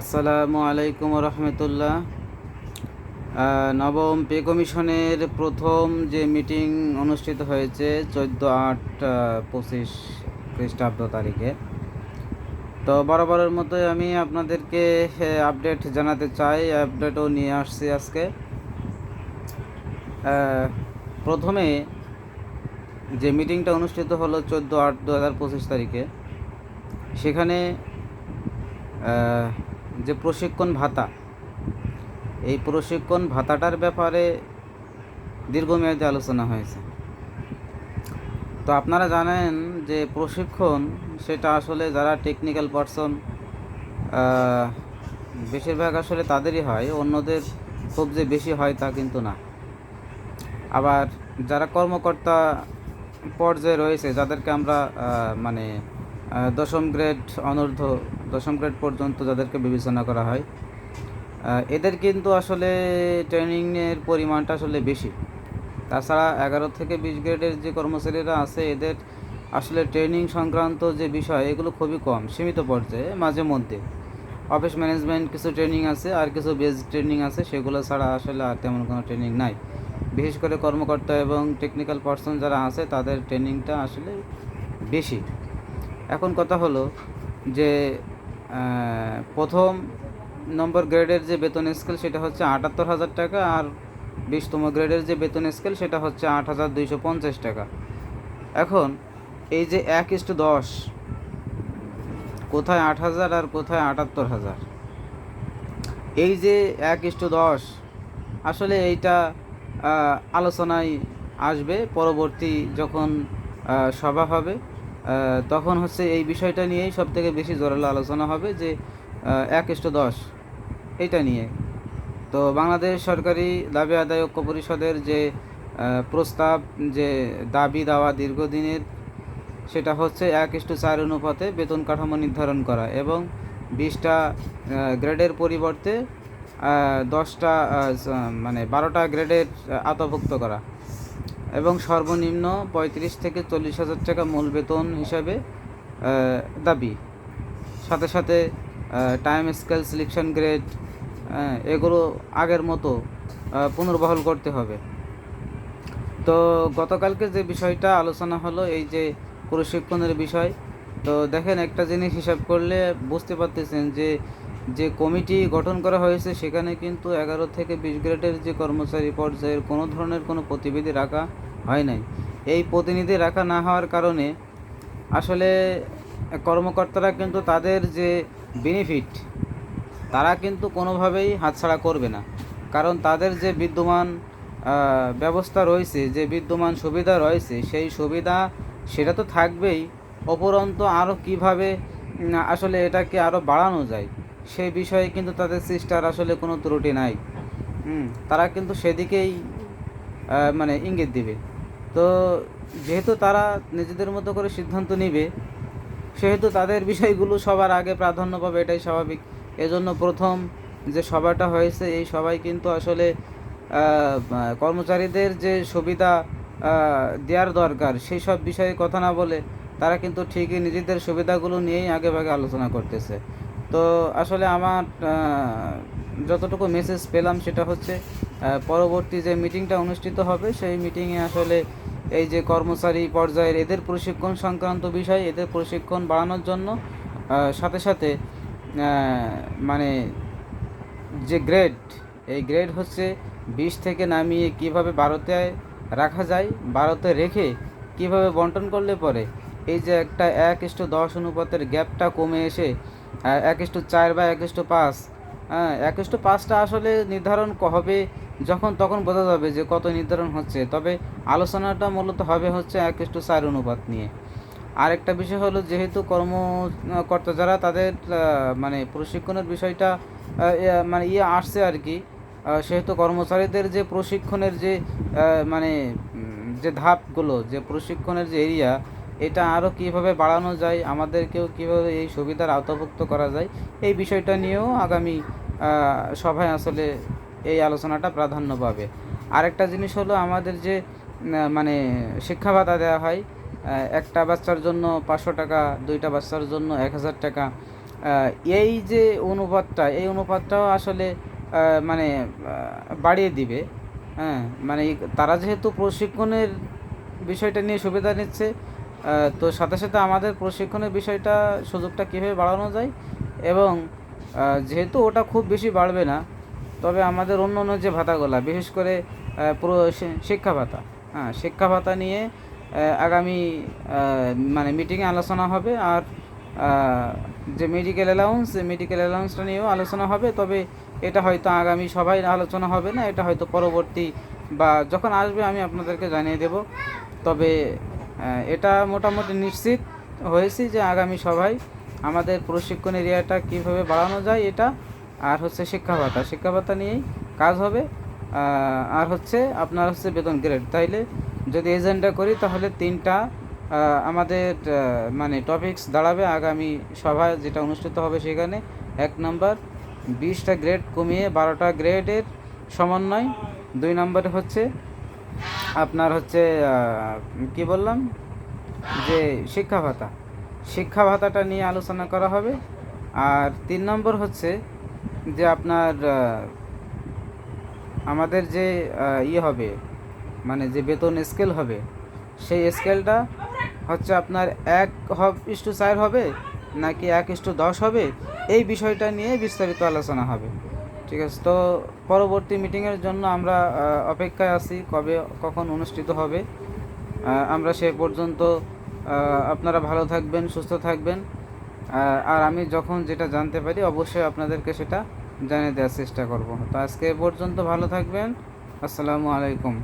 আসসালামু আলাইকুম রহমতুল্লাহ নবম পে কমিশনের প্রথম যে মিটিং অনুষ্ঠিত হয়েছে চোদ্দ আট পঁচিশ খ্রিস্টাব্দ তারিখে। তো বরাবরের মতোই আমি আপনাদেরকে আপডেট জানাতে চাই আপডেটও নিয়ে আসছি আজকে। প্রথমে যে মিটিংটা অনুষ্ঠিত হলো চোদ্দ আট, দু হাজার পঁচিশ তারিখে, সেখানে যে প্রশিক্ষণ ভাতা, এই প্রশিক্ষণ ভাতাটার ব্যাপারে দীর্ঘমেয়াদী আলোচনা হয়েছে। তো আপনারা জানেন যে প্রশিক্ষণ সেটা আসলে যারা টেকনিক্যাল পারসন বেশিরভাগ আসলে তাদেরই হয়, অন্যদের খুব যে বেশি হয় তা কিন্তু না। আবার যারা কর্মকর্তা পর্যায়ে রয়েছে, যাদেরকে আমরা মানে দশম গ্রেড অনূর্ধ্ব দশম গ্রেড পর্যন্ত যাদেরকে বিবেচনা করা হয় এদের কিন্তু আসলে ট্রেনিংয়ের পরিমাণটা আসলে বেশি। তাছাড়া এগারো থেকে বিশ গ্রেডের যে কর্মচারীরা আছে, এদের আসলে ট্রেনিং সংক্রান্ত যে বিষয়, এগুলো খুবই কম, সীমিত পর্যায়ে, মাঝে মধ্যে। অফিস ম্যানেজমেন্ট কিছু ট্রেনিং আছে আর কিছু বেস ট্রেনিং আছে, সেগুলো ছাড়া আসলে আর তেমন কোনো ট্রেনিং নাই। বিশেষ করে কর্মকর্তা এবং টেকনিক্যাল পার্সন যারা আছে, তাদের ট্রেনিংটা আসলে বেশি। এখন কথা হলো যে প্রথম নম্বর গ্রেডের যে বেতন স্কেল সেটা হচ্ছে আটাত্তর হাজার টাকা আর বিশতম গ্রেডের যে বেতন স্কেল সেটা হচ্ছে আট হাজার দুইশো পঞ্চাশ টাকা। এখন এই যে এক ইস্টু দশ, কোথায় আট হাজার আর কোথায় আটাত্তর হাজার? এই যে এক ইস্টু দশ, আসলে এইটা আলোচনায় আসবে। পরবর্তী যখন সভা হবে তখন হচ্ছে এই বিষয়টা নিয়েই সব থেকে বেশি জোরালো আলোচনা হবে যে এক ইস্টু দশ, এইটা নিয়ে। তো বাংলাদেশ সরকারি দাবি আদায় ঐক্য পরিষদের যে প্রস্তাব, যে দাবি দেওয়া দীর্ঘদিনের, সেটা হচ্ছে এক ইস্টু চার অনুপাতে বেতন কাঠামো নির্ধারণ করা এবং বিশটা গ্রেডের পরিবর্তে দশটা মানে বারোটা গ্রেডের আওতাভুক্ত করা। এবং সর্বনিম্ন পঁয়ত্রিশ থেকে চল্লিশ হাজার টাকা মূল বেতন হিসাবে দাবি। সাথে সাথে টাইম স্কেল সিলেকশন গ্রেড এগুলো আগের মতো পুনর্বহাল করতে হবে। তো গতকালকে যে বিষয়টা আলোচনা হলো, এই যে প্রশিক্ষণের বিষয়, তো দেখেন একটা জিনিস হিসাব করলে বুঝতে পারতেছেন যে যে কমিটি গঠন করা হয়েছে, সেখানে কিন্তু এগারো থেকে বিশ গ্রেডের যে কর্মচারী পর্যায়ের কোনো ধরনের কোনো প্রতিনিধি রাখা হয় নাই। এই প্রতিনিধি রাখা না হওয়ার কারণে আসলে কর্মকর্তারা কিন্তু তাদের যে বেনিফিট তারা কিন্তু কোনোভাবেই হাতছাড়া করবে না। কারণ তাদের যে বিদ্যমান ব্যবস্থা রয়েছে, যে বিদ্যমান সুবিধা রয়েছে, সেই সুবিধা সেটা তো থাকবেই। অপরন্ত আরও কীভাবে আসলে এটাকে আরও বাড়ানো যায়? সেই বিষয়ে কিন্তু তাদের চেষ্টার আসলে কোনো ত্রুটি নাই। হুম, তারা কিন্তু সেদিকেই মানে ইঙ্গিত দিবে। তো যেহেতু তারা নিজেদের মতো করে সিদ্ধান্ত নেবে সেহেতু তাদের বিষয়গুলো সবার আগে প্রাধান্য পাবে এটাই স্বাভাবিক। এজন্য প্রথম যে সভাটা হয়েছে এই সবাই কিন্তু আসলে কর্মচারীদের যে সুবিধা দেওয়ার দরকার সেই সব বিষয়ে কথা না বলে তারা কিন্তু ঠিকই নিজেদের সুবিধাগুলো নিয়েই আগে ভাগে আলোচনা করতেছে। তো আসলে আমার যতটুকু মেসেজ পেলাম সেটা হচ্ছে পরবর্তী যে মিটিংটা অনুষ্ঠিত হবে, সেই মিটিংয়ে আসলে এই যে কর্মচারী পর্যায়ের এদের প্রশিক্ষণ সংক্রান্ত বিষয়, এদের প্রশিক্ষণ বাড়ানোর জন্য সাথে সাথে মানে যে গ্রেড এই গ্রেড হচ্ছে বিশ থেকে নামিয়ে কীভাবে বারোতে রাখা যায়, বারোতে রেখে কীভাবে বন্টন করলে পরে, এই যে একটা এক ইস্টু দশ অনুপাতের গ্যাপটা কমে এসে এক ইস্টু চার বা এক ইস্টু পাঁচ। হ্যাঁ এক ইস্টু পাঁচটা আসলে নির্ধারণ হবে যখন তখন বোঝা যাবে যে কত নির্ধারণ হচ্ছে। তবে আলোচনাটা মূলত হবে হচ্ছে এক ইস্টু চার অনুপাত নিয়ে। আরেকটা বিষয় হলো, যেহেতু কর্মকর্তা যারা তাদের মানে প্রশিক্ষণের বিষয়টা মানে ইয়ে আসছে আর কি সেহেতু কর্মচারীদের যে প্রশিক্ষণের যে মানে যে ধাপগুলো, যে প্রশিক্ষণের যে এরিয়া এটা আরও কীভাবে বাড়ানো যায়, আমাদেরকেও কীভাবে এই সুবিধার আওতাভুক্ত করা যায়, এই বিষয়টা নিয়েও আগামী সভায় আসলে এই আলোচনাটা প্রাধান্য পাবে। আরেকটা জিনিস হলো আমাদের যে মানে শিক্ষা ভাতা দেওয়া হয় একটা বাচ্চার জন্য পাঁচশো টাকা, দুইটা বাচ্চার জন্য এক হাজার টাকা এই যে অনুপাতটা, এই অনুপাতটাও আসলে মানে বাড়িয়ে দিবে। হ্যাঁ মানে তারা যেহেতু প্রশিক্ষণের বিষয়টা নিয়ে সুবিধা নিচ্ছে তো সাথে সাথে আমাদের প্রশিক্ষণের বিষয়টা, সুযোগটা কীভাবে বাড়ানো যায় এবং যেহেতু ওটা খুব বেশি বাড়বে না, তবে আমাদের অন্য অন্য যে ভাতাগুলো, বিশেষ করে শিক্ষা ভাতা হ্যাঁ শিক্ষা ভাতা নিয়ে আগামী মানে মিটিংয়ে আলোচনা হবে আর যে মেডিকেল অ্যালাউন্স মেডিকেল অ্যালাউন্সটা নিয়েও আলোচনা হবে, তবে এটা হয়তো আগামী সবাই আলোচনা হবে না, এটা হয়তো পরবর্তী বা যখন আসবে আমি আপনাদেরকে জানিয়ে দেব। তবে এটা মোটামুটি নিশ্চিত হয়েছি যে আগামী সভায় আমাদের প্রশিক্ষণ এরিয়াটা কীভাবে বাড়ানো যায় এটা আর হচ্ছে শিক্ষা ভাতা। শিক্ষা ভাতা নিয়েই কাজ হবে। আর হচ্ছে আপনার হচ্ছে বেতন গ্রেড। তাইলে যদি এজেন্ডা করি তাহলে তিনটা আমাদের মানে টপিকস দাঁড়াবে আগামী সভায় যেটা অনুষ্ঠিত হবে সেখানে। এক নম্বর, বিশটা গ্রেড কমিয়ে বারোটা গ্রেডের সমন্বয়। দুই নম্বরে হচ্ছে আপনার হচ্ছে কি বললাম? যে শিক্ষা ভাতা। শিক্ষা ভাতাটা নিয়ে আলোচনা করা হবে। আর তিন নম্বর হচ্ছে যে আপনার আমাদের যে ইয়ে হবে মানে যে বেতন স্কেল হবে, সেই স্কেলটা হচ্ছে আপনার এক হব ইস্টু চার হবে, নাকি এক ইস্টু দশ হবে? এই বিষয়টা নিয়ে বিস্তারিত আলোচনা হবে। ঠিক আছে, তো পরবর্তী মিটিংয়ের জন্য আমরা অপেক্ষায় আছি কবে কখন অনুষ্ঠিত হবে। আমরা সে পর্যন্ত আপনারা ভালো থাকবেন, সুস্থ থাকবেন। আর আমি যখন যেটা জানতে পারি, অবশ্যই আপনাদেরকে সেটা জানিয়ে দেওয়ার চেষ্টা করব। তো আজকে পর্যন্ত ভালো থাকবেন। আসসালামু আলাইকুম।